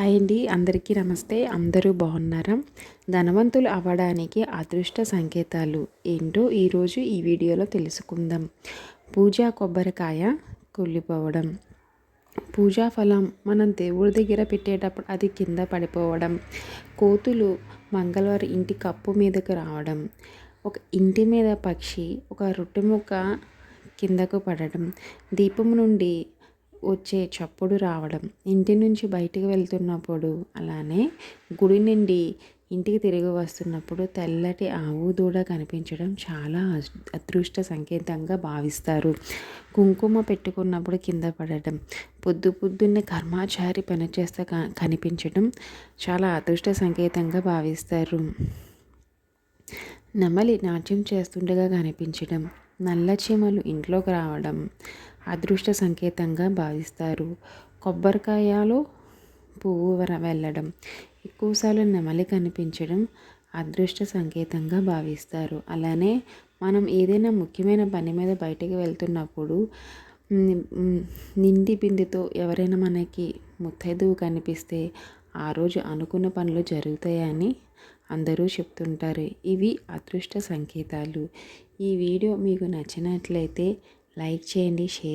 Hi అండి. అందరికీ నమస్తే. అందరూ బాగున్నారా? ధనవంతులు అవ్వడానికి అదృష్ట సంకేతాలు ఏంటో ఈరోజు ఈ వీడియోలో తెలుసుకుందాం. పూజా కొబ్బరికాయ కుళ్ళిపోవడం. పూజా ఫలం మనం దేవుడి దగ్గర పెట్టేటప్పుడు అది కింద పడిపోవడం. కోతులు మంగళవారం ఇంటి కప్పు మీదకు రావడం. ఒక ఇంటి మీద పక్షి ఒక రొట్టె ముక్క కిందకు పడడం. దీపం నుండి వచ్చే చప్పుడు రావడం ఇంటి నుంచి బయటకు వెళ్తున్నప్పుడు అలానే గుడి నుండి ఇంటికి తిరిగి వస్తున్నప్పుడు తెల్లటి ఆవు దూడ కనిపించడం చాలా అదృష్ట సంకేతంగా భావిస్తారు. కుంకుమ పెట్టుకున్నప్పుడు కింద పడటం పొద్దు పొద్దున్నే కర్మాచారి పనిచేస్తే కనిపించడం చాలా అదృష్ట సంకేతంగా భావిస్తారు. నెమలి నాట్యం చేస్తుండగా కనిపించడం నల్ల చీమలు ఇంట్లోకి రావడం అదృష్ట సంకేతంగా భావిస్తారు. కొబ్బరికాయలో పువ్వు వెళ్ళడం ఎక్కువసార్లు నెమలి కనిపించడం అదృష్ట సంకేతంగా భావిస్తారు. అలానే మనం ఏదైనా ముఖ్యమైన పని మీద బయటకు వెళ్తున్నప్పుడు నిండి బిందెతో ఎవరైనా మనకి ముత్తైదువు కనిపిస్తే ఆ రోజు అనుకున్న పనులు జరుగుతాయని అందరూ చెప్తుంటారు. ఇవి అదృష్ట సంకేతాలు. ఈ వీడియో మీకు నచ్చినట్లయితే లైక్ చేయండి షేర్